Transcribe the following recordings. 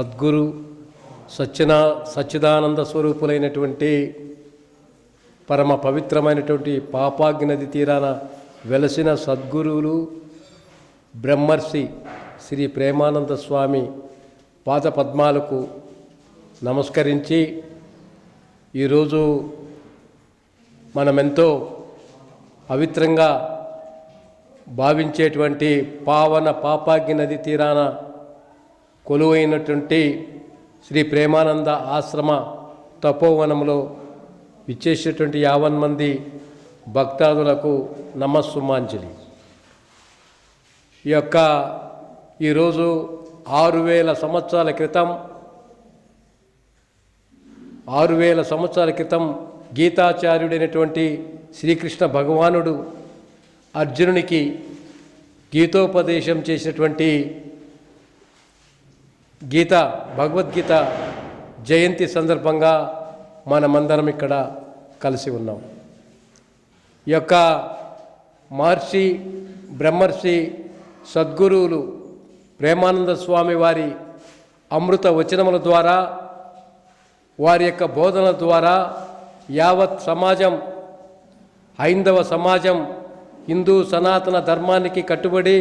సద్గురు సత్యనా సచ్చిదానంద స్వరూపులైనటువంటి పరమ పవిత్రమైనటువంటి పాపాగ్ని నది తీరాన వెలసిన సద్గురువులు బ్రహ్మర్షి శ్రీ ప్రేమానంద స్వామి పాద పద్మాలకు నమస్కరించి ఈరోజు మనమెంతో పవిత్రంగా భావించేటువంటి పావన పాపాగ్ని నది తీరాన కొలువైనటువంటి శ్రీ ప్రేమానంద ఆశ్రమ తపోవనంలో విచ్చేసేటువంటి యావన్ మంది భక్తాదులకు నమస్సుమాంజలి. ఈ యొక్క ఈరోజు ఆరు వేల సంవత్సరాల క్రితం ఆరు వేల సంవత్సరాల క్రితం గీతాచార్యుడైనటువంటి శ్రీకృష్ణ భగవానుడు అర్జునునికి గీతోపదేశం చేసినటువంటి గీత భగవద్గీత జయంతి సందర్భంగా మనమందరం ఇక్కడ కలిసి ఉన్నాం. ఈ యొక్క మహర్షి బ్రహ్మర్షి సద్గురువులు ప్రేమానంద స్వామి వారి అమృత వచనముల ద్వారా వారి యొక్క బోధన ద్వారా యావత్ సమాజం హైందవ సమాజం హిందూ సనాతన ధర్మానికి కట్టుబడి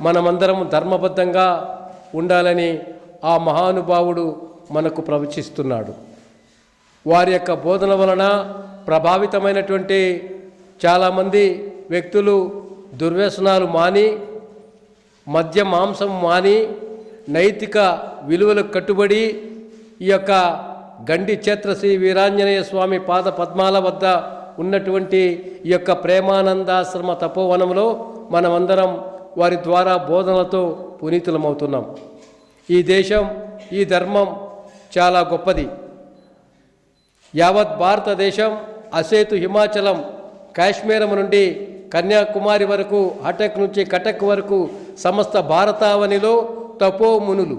మనమందరం ధర్మబద్ధంగా ఉండాలని ఆ మహానుభావుడు మనకు ప్రవచిస్తున్నాడు. వారి యొక్క బోధన వలన ప్రభావితమైనటువంటి చాలామంది వ్యక్తులు దుర్వ్యసనాలు మాని మద్య మాంసం మాని నైతిక విలువలకు కట్టుబడి ఈ యొక్క గండి క్షేత్ర శ్రీ వీరాంజనేయ స్వామి పాద పద్మాల వద్ద ఉన్నటువంటి ఈ యొక్క ప్రేమానందాశ్రమ తపోవనంలో మనమందరం వారి ద్వారా బోధనలతో పునీతులమవుతున్నాం. ఈ దేశం ఈ ధర్మం చాలా గొప్పది. యావత్ భారతదేశం అసేతు హిమాచలం కాశ్మీరం నుండి కన్యాకుమారి వరకు అటక్ నుంచి కటక్ వరకు సమస్త భారతావనిలో తపోమునులు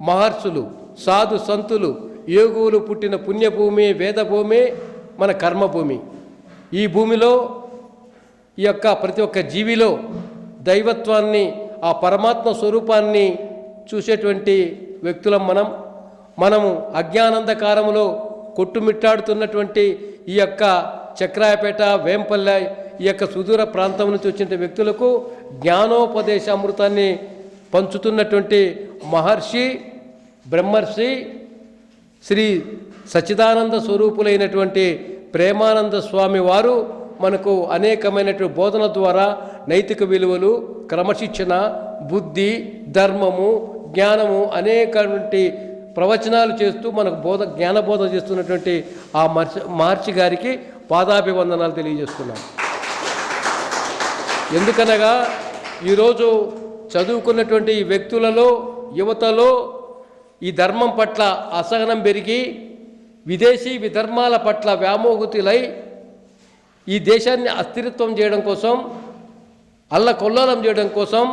మహర్షులు సాధు సంతులు యోగులు పుట్టిన పుణ్యభూమి వేదభూమి మన కర్మభూమి. ఈ భూమిలో ఈ యొక్క ప్రతి ఒక్క జీవిలో దైవత్వాన్ని ఆ పరమాత్మ స్వరూపాన్ని చూసేటువంటి వ్యక్తులం మనం. మనము అజ్ఞానందకారములో కొట్టుమిట్టాడుతున్నటువంటి ఈ యొక్క చక్రాయపేట వేంపల్లె ఈ యొక్క సుదూర ప్రాంతం నుంచి వచ్చిన వ్యక్తులకు జ్ఞానోపదేశ అమృతాన్ని పంచుతున్నటువంటి మహర్షి బ్రహ్మర్షి శ్రీ సచ్చిదానంద స్వరూపులైనటువంటి ప్రేమానంద స్వామి వారు మనకు అనేకమైనటువంటి బోధన ద్వారా నైతిక విలువలు క్రమశిక్షణ బుద్ధి ధర్మము జ్ఞానము అనేకటువంటి ప్రవచనాలు చేస్తూ మనకు బోధ జ్ఞానబోధ చేస్తున్నటువంటి ఆ మార్చి మార్చి గారికి పాదాభివందనాలు తెలియజేస్తున్నాం. ఎందుకనగా ఈరోజు చదువుకున్నటువంటి వ్యక్తులలో యువతలో ఈ ధర్మం పట్ల అసహనం పెరిగి విదేశీ విధర్మాల పట్ల వ్యామోహతులై ఈ దేశాన్ని అస్థిరత్వం చేయడం కోసం అల్లకొల్లోలం చేయడం కోసం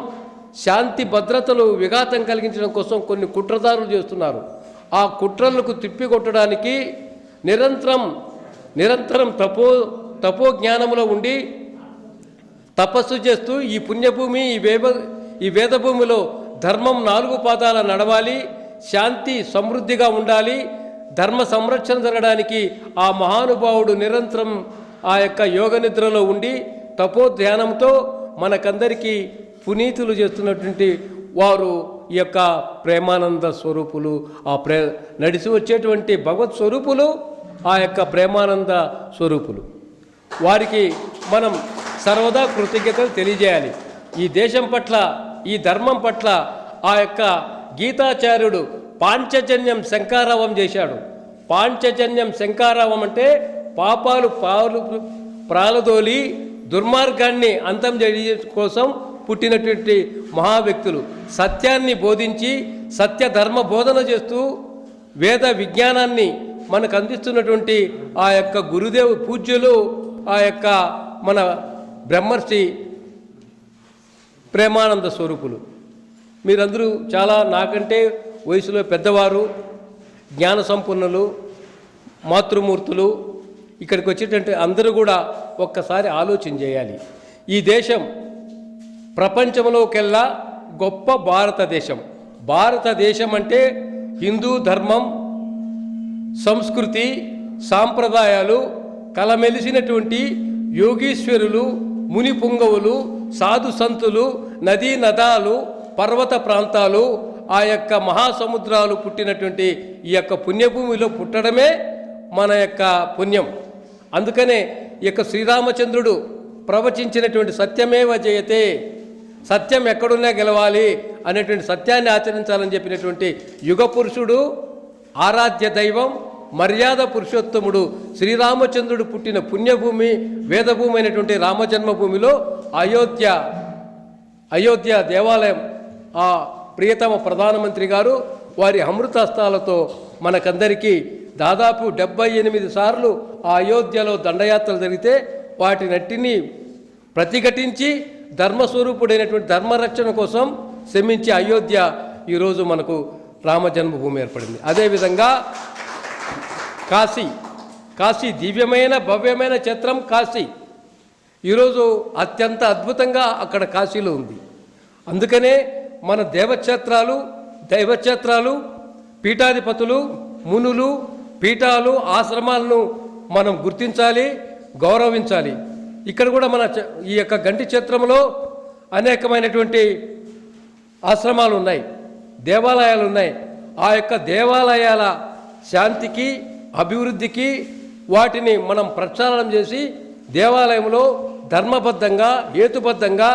శాంతి భద్రతలు విఘాతం కలిగించడం కోసం కొన్ని కుట్రదారులు చేస్తున్నారు. ఆ కుట్రలకు తిప్పికొట్టడానికి నిరంతరం నిరంతరం తపో తపో జ్ఞానంలో ఉండి తపస్సు చేస్తూ ఈ పుణ్యభూమి ఈ వేద ఈ వేదభూమిలో ధర్మం నాలుగు పాదాల నడవాలి శాంతి సమృద్ధిగా ఉండాలి ధర్మ సంరక్షణ జరగడానికి ఆ మహానుభావుడు నిరంతరం ఆ యొక్క యోగ నిద్రలో ఉండి తపో ధ్యానంతో మనకందరికీ పునీతులు చేస్తున్నటువంటి వారు ఈ యొక్క ప్రేమానంద స్వరూపులు ఆ ప్రే నడిచి వచ్చేటువంటి భగవత్ స్వరూపులు ఆ యొక్క ప్రేమానంద స్వరూపులు. వారికి మనం సర్వదా కృతజ్ఞతలు తెలియజేయాలి. ఈ దేశం పట్ల ఈ ధర్మం పట్ల ఆ యొక్క గీతాచార్యుడు పాంచజన్యం శంకారావం చేశాడు. పాంచజన్యం శంకారావం అంటే పాపాలు పాలు ప్రాలదోలి దుర్మార్గాన్ని అంతం చేయడం కోసం పుట్టినటువంటి మహా వ్యక్తులు సత్యాన్ని బోధించి సత్య ధర్మ బోధన చేస్తూ వేద విజ్ఞానాన్ని మనకు అందిస్తున్నటువంటి ఆ యొక్క గురుదేవు పూజ్యులు ఆ యొక్క మన బ్రహ్మర్షి ప్రేమానంద స్వరూపులు. మీరందరూ చాలా నాకంటే వయసులో పెద్దవారు జ్ఞాన సంపన్నులు మాతృమూర్తులు. ఇక్కడికి వచ్చేటంటే అందరూ కూడా ఒక్కసారి ఆలోచన చేయాలి. ఈ దేశం ప్రపంచంలోకెల్లా గొప్ప భారతదేశం. భారతదేశం అంటే హిందూ ధర్మం సంస్కృతి సాంప్రదాయాలు కలమెలిసినటువంటి యోగీశ్వరులు ముని పుంగవులు సాధు సంతులు నదీ నదాలు పర్వత ప్రాంతాలు ఆ యొక్క మహాసముద్రాలు పుట్టినటువంటి ఈ యొక్క పుణ్యభూమిలో పుట్టడమే మన యొక్క పుణ్యం. అందుకనే ఈ యొక్క శ్రీరామచంద్రుడు ప్రవచించినటువంటి సత్యమేవ జయతే సత్యం ఎక్కడున్నా గెలవాలి అనేటువంటి సత్యాన్ని ఆచరించాలని చెప్పినటువంటి యుగ పురుషుడు ఆరాధ్య దైవం మర్యాద పురుషోత్తముడు శ్రీరామచంద్రుడు పుట్టిన పుణ్యభూమి వేదభూమి అయినటువంటి రామజన్మభూమిలో అయోధ్య అయోధ్య దేవాలయం ఆ ప్రియతమ ప్రధానమంత్రి గారు వారి అమృతహస్తాలతో మనకందరికీ దాదాపు డెబ్బై ఎనిమిది సార్లు ఆ అయోధ్యలో దండయాత్రలు జరిగితే వాటినట్టిని ప్రతిఘటించి ధర్మస్వరూపుడైనటువంటి ధర్మరక్షణ కోసం శ్రమించే అయోధ్య ఈరోజు మనకు రామ జన్మభూమి ఏర్పడింది. అదేవిధంగా కాశీ కాశీ దివ్యమైన భవ్యమైన చిత్రం కాశీ. ఈరోజు అత్యంత అద్భుతంగా అక్కడ కాశీలో ఉంది. అందుకనే మన దేవక్షేత్రాలు దైవక్షేత్రాలు పీఠాధిపతులు మునులు పీఠాలు ఆశ్రమాలను మనం గుర్తించాలి గౌరవించాలి. ఇక్కడ కూడా మన ఈ యొక్క గంటి క్షేత్రంలో అనేకమైనటువంటి ఆశ్రమాలు ఉన్నాయి దేవాలయాలు ఉన్నాయి. ఆ యొక్క దేవాలయాల శాంతికి అభివృద్ధికి వాటిని మనం ప్రచారం చేసి దేవాలయంలో ధర్మబద్ధంగా హేతుబద్ధంగా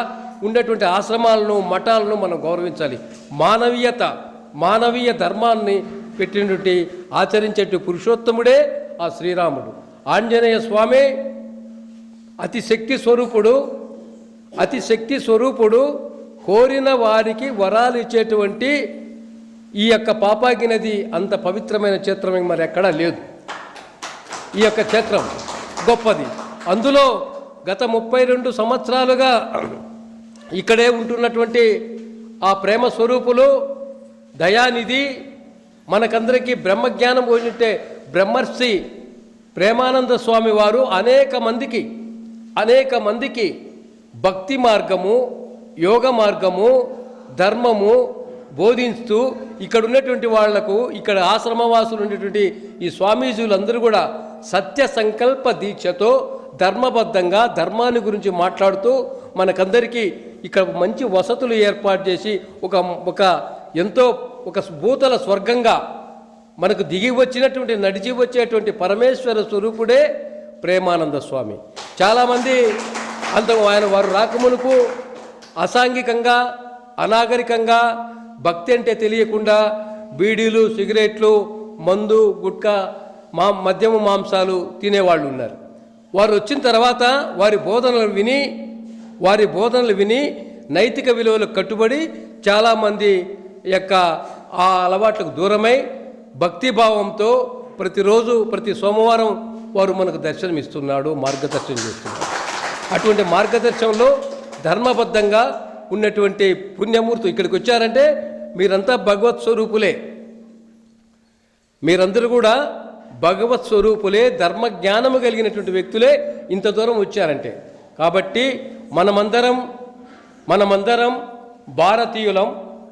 ఉండేటువంటి ఆశ్రమాలను మఠాలను మనం గౌరవించాలి. మానవీయత మానవీయ ధర్మాన్ని పెట్టినటువంటి ఆచరించేటి పురుషోత్తముడే ఆ శ్రీరాముడు. ఆంజనేయ స్వామి అతి శక్తి స్వరూపుడు అతి శక్తి స్వరూపుడు కోరిన వారికి వరాలు ఇచ్చేటువంటి ఈ యొక్క పాపాకి నది అంత పవిత్రమైన క్షేత్రం మరి ఎక్కడా లేదు. ఈ యొక్క క్షేత్రం గొప్పది. అందులో గత ముప్పై రెండు సంవత్సరాలుగా ఇక్కడే ఉంటున్నటువంటి ఆ ప్రేమ స్వరూపులు దయానిధి మనకందరికీ బ్రహ్మజ్ఞానం పోయినట్టే బ్రహ్మర్షి ప్రేమానంద స్వామి వారు అనేక మందికి అనేక మందికి భక్తి మార్గము యోగ మార్గము ధర్మము బోధిస్తూ ఇక్కడ ఉన్నటువంటి వాళ్ళకు ఇక్కడ ఆశ్రమవాసులు ఉండేటువంటి ఈ స్వామీజీలందరూ కూడా సత్య సంకల్ప దీక్షతో ధర్మబద్ధంగా ధర్మాన్ని గురించి మాట్లాడుతూ మనకందరికీ ఇక్కడ మంచి వసతులు ఏర్పాటు చేసి ఒక ఒక ఎంతో ఒక భూతల స్వర్గంగా మనకు దిగి వచ్చినటువంటి నడిచి వచ్చేటువంటి పరమేశ్వర స్వరూపుడే ప్రేమానంద స్వామి. చాలామంది అంత ఆయన వారు రాకమునుపు అసాంఘికంగా అనాగరికంగా భక్తి అంటే తెలియకుండా బీడీలు సిగరెట్లు మందు గుట్కా మా మద్యము మాంసాలు తినేవాళ్ళు ఉన్నారు. వారు వచ్చిన తర్వాత వారి బోధనలు విని వారి బోధనలు విని నైతిక విలువలకు కట్టుబడి చాలామంది యొక్క ఆ అలవాట్లకు దూరమై భక్తిభావంతో ప్రతిరోజు ప్రతి సోమవారం వారు మనకు దర్శనం ఇస్తున్నాడు మార్గదర్శనం చేస్తున్నాడు. అటువంటి మార్గదర్శనంలో ధర్మబద్ధంగా ఉన్నటువంటి పుణ్యమూర్తి ఇక్కడికి వచ్చారంటే మీరంతా భగవత్ స్వరూపులే. మీరందరూ కూడా భగవత్ స్వరూపులే ధర్మ జ్ఞానము కలిగినటువంటి వ్యక్తులే ఇంత దూరం వచ్చారంటే. కాబట్టి మనమందరం మనమందరం భారతీయులం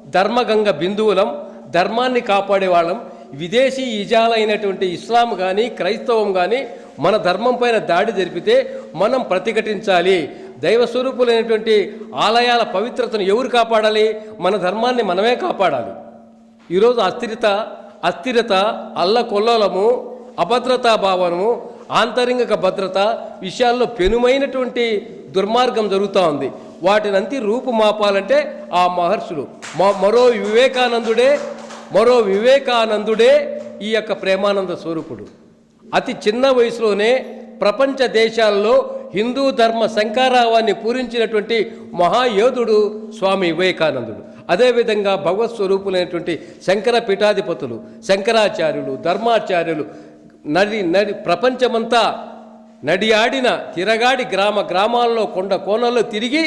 ధర్మగంగ బిందువులం ధర్మాన్ని కాపాడే వాళ్ళం విదేశీ ఇజాలైనటువంటి ఇస్లాం కానీ క్రైస్తవం కానీ మన ధర్మం పైన దాడి జరిపితే మనం ప్రతిఘటించాలి. దైవ స్వరూపులైనటువంటి ఆలయాల పవిత్రతను ఎవరు కాపాడాలి? మన ధర్మాన్ని మనమే కాపాడాలి. ఈరోజు అస్థిరత అస్థిరత అల్లకొల్లలము అభద్రతా భావనము ఆంతరింగిక భద్రత విషయాల్లో పెనుమైనటువంటి దుర్మార్గం జరుగుతూ ఉంది. వాటినంతి రూపుమాపాలంటే ఆ మహర్షులు. మరో వివేకానందుడే మరో వివేకానందుడే ఈ యొక్క ప్రేమానంద స్వరూపుడు. అతి చిన్న వయసులోనే ప్రపంచ దేశాల్లో హిందూ ధర్మ శంకారావాన్ని పూరించినటువంటి మహాయోధుడు స్వామి వివేకానందుడు. అదేవిధంగా భగవత్ స్వరూపులైనటువంటి శంకర పీఠాధిపతులు శంకరాచార్యులు ధర్మాచార్యులు నడి నడి ప్రపంచమంతా నడియాడిన తిరగాడి గ్రామ గ్రామాల్లో కొండ కోణల్లో తిరిగి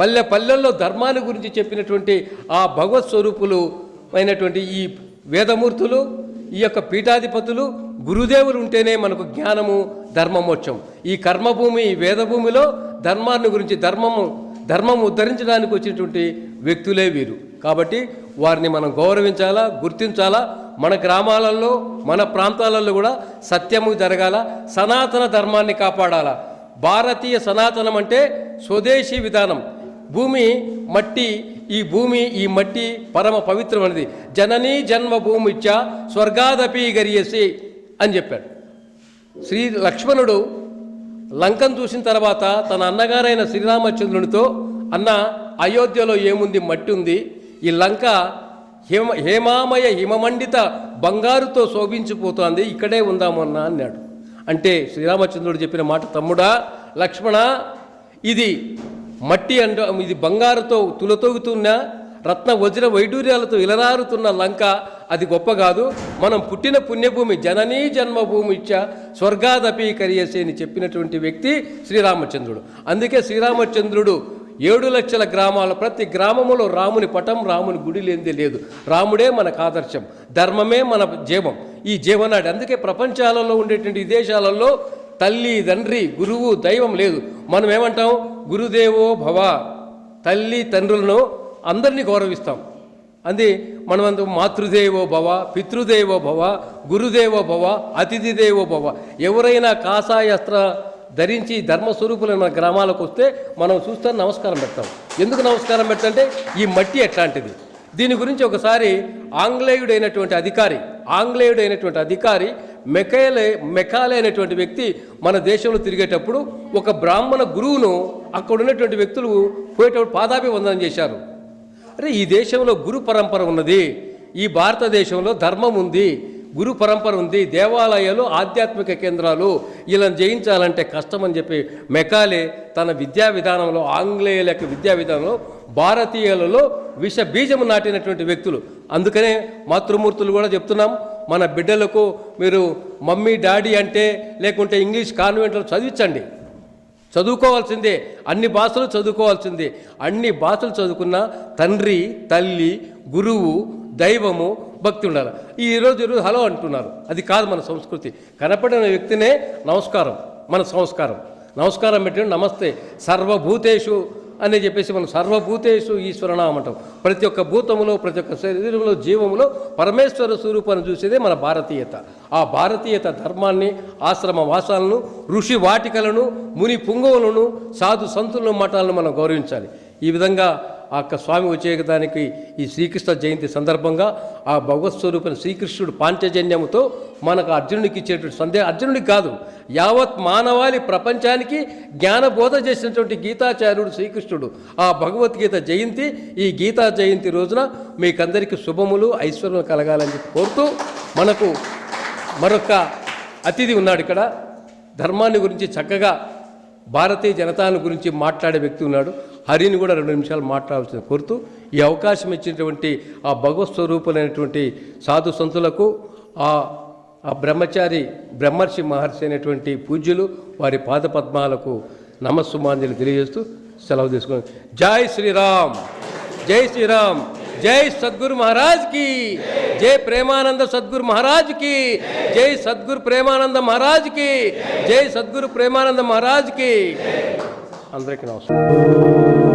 పల్లె పల్లెల్లో ధర్మాన్ని గురించి చెప్పినటువంటి ఆ భగవత్ స్వరూపులు అయినటువంటి ఈ వేదమూర్తులు ఈ యొక్క పీఠాధిపతులు గురుదేవులు ఉంటేనే మనకు జ్ఞానము ధర్మమోక్షం ఈ కర్మభూమి ఈ వేదభూమిలో ధర్మాన్ని గురించి ధర్మము ధర్మం ఉద్ధరించడానికి వచ్చినటువంటి వ్యక్తులే వీరు. కాబట్టి వారిని మనం గౌరవించాలా గుర్తించాలా మన గ్రామాలలో మన ప్రాంతాలలో కూడా సత్యము జరగాల సనాతన ధర్మాన్ని కాపాడాలా. భారతీయ సనాతనం అంటే స్వదేశీ విధానం. భూమి మట్టి ఈ భూమి ఈ మట్టి పరమ పవిత్రమైనది. జననీ జన్మ భూమిచ్చ స్వర్గాదపి గరియసి అని చెప్పాడు. శ్రీ లక్ష్మణుడు లంకను చూసిన తర్వాత తన అన్నగారైన శ్రీరామచంద్రునితో అన్న అయోధ్యలో ఏముంది? మట్టి ఉంది. ఈ లంక హేమ హేమామయ హిమమండిత బంగారుతో శోభించిపోతోంది. ఇక్కడే ఉందామన్నా అన్నాడు. అంటే శ్రీరామచంద్రుడు చెప్పిన మాట తమ్ముడా లక్ష్మణ ఇది మట్టి అండ ఇది బంగారుతో తులతోగుతున్న రత్న వజ్ర వైడూర్యాలతో ఇలరారుతున్న లంక. అది గొప్ప కాదు. మనం పుట్టిన పుణ్యభూమి జననీ జన్మభూమి ఇచ్చ స్వర్గాదపి కరియసే అని చెప్పినటువంటి వ్యక్తి శ్రీరామచంద్రుడు. అందుకే శ్రీరామచంద్రుడు ఏడు లక్షల గ్రామాల ప్రతి గ్రామములో రాముని పటం రాముని గుడి లేనిదే లేదు. రాముడే మనకు ఆదర్శం. ధర్మమే మన జీవం. ఈ జీవనాడి. అందుకే ప్రపంచాలలో ఉండేటువంటి విదేశాలలో దేశాలలో తల్లి తండ్రి గురువు దైవం లేదు. మనం ఏమంటాం? గురుదేవో భవ. తల్లి తండ్రులను అందరినీ గౌరవిస్తాం. అంది మనమంత మాతృదేవో భవ పితృదేవో భవ గురుదేవో భవ అతిథి దేవో భవ. ఎవరైనా కాషాయస్త్ర ధరించి ధర్మస్వరూపులైన మన గ్రామాలకు వస్తే మనం చూస్తే నమస్కారం పెడతాం. ఎందుకు నమస్కారం పెట్టంటే ఈ మట్టి ఎట్లాంటిది? దీని గురించి ఒకసారి ఆంగ్లేయుడైనటువంటి అధికారి ఆంగ్లేయుడైనటువంటి అధికారి మెకైలే మెకాలే అనేటువంటి వ్యక్తి మన దేశంలో తిరిగేటప్పుడు ఒక బ్రాహ్మణ గురువును అక్కడ ఉన్నటువంటి వ్యక్తులు పోయేటప్పుడు పాదాభివందనం చేశారు. అరే ఈ దేశంలో గురు పరంపర ఉన్నది. ఈ భారతదేశంలో ధర్మం ఉంది. గురు పరంపర ఉంది. దేవాలయాలు ఆధ్యాత్మిక కేంద్రాలు. ఇలా జయించాలంటే కష్టం అని చెప్పి మెకాలే తన విద్యా విధానంలో ఆంగ్లేయుల యొక్క విద్యా విధానంలో భారతీయులలో విష బీజము నాటినటువంటి వ్యక్తులు. అందుకనే మాతృమూర్తులు కూడా చెప్తున్నాం మన బిడ్డలకు మీరు మమ్మీ డాడీ అంటే లేకుంటే ఇంగ్లీష్ కాన్వెంట్లో చదివించండి. చదువుకోవాల్సిందే అన్ని భాషలు చదువుకోవాల్సిందే. అన్ని భాషలు చదువుకున్న తండ్రి తల్లి గురువు దైవము భక్తి ఉండాలి. ఈ రోజు ఈరోజు హలో అంటున్నారు. అది కాదు మన సంస్కృతి. కనపడిన వ్యక్తినే నమస్కారం. మన సంస్కారం. నమస్కారం పెట్టిన నమస్తే. సర్వభూతేషు అని చెప్పేసి మనం సర్వభూతేషు ఈశ్వరనామం అంటాం ప్రతి ఒక్క భూతములో ప్రతి ఒక్క శరీరంలో జీవములో పరమేశ్వర స్వరూపాన్ని చూసేదే మన భారతీయత. ఆ భారతీయత ధర్మాన్ని ఆశ్రమ వాసాలను ఋషి వాటికలను ముని పుంగవులను సాధు సంతులను మఠాలను మనం గౌరవించాలి. ఈ విధంగా ఆ యొక్క స్వామి వచ్చేదానికి ఈ శ్రీకృష్ణ జయంతి సందర్భంగా ఆ భగవత్ స్వరూపైన శ్రీకృష్ణుడు పాంచజన్యముతో మనకు అర్జునుడికి ఇచ్చేటువంటి సందేహం. అర్జునుడికి కాదు యావత్ మానవాళి ప్రపంచానికి జ్ఞానబోధ చేసినటువంటి గీతాచార్యుడు శ్రీకృష్ణుడు. ఆ భగవద్గీత జయంతి ఈ గీతా జయంతి రోజున మీకందరికీ శుభములు ఐశ్వర్యం కలగాలని చెప్పి కోరుతూ మనకు మరొక అతిథి ఉన్నాడు ఇక్కడ. ధర్మాన్ని గురించి చక్కగా భారతీయ జనతాను గురించి మాట్లాడే వ్యక్తి ఉన్నాడు. హరిని కూడా రెండు నిమిషాలు మాట్లాడాల్సింది కోరుతూ ఈ అవకాశం ఇచ్చినటువంటి ఆ భగవత్ స్వరూపులైనటువంటి సాధు సంతులకు ఆ ఆ బ్రహ్మచారి బ్రహ్మర్షి మహర్షి అయినటువంటి పూజ్యులు వారి పాదపద్మాలకు నమస్సుమాంజలి తెలియజేస్తూ సెలవు తీసుకుని జై శ్రీరామ్! జై శ్రీరామ్! జై సద్గురు మహారాజ్కి జై ప్రేమానంద సద్గురు మహారాజ్కి జై సద్గురు ప్రేమానంద మహారాజ్కి జై సద్గురు ప్రేమానంద మహారాజ్కి అందరికీ నమస్కారం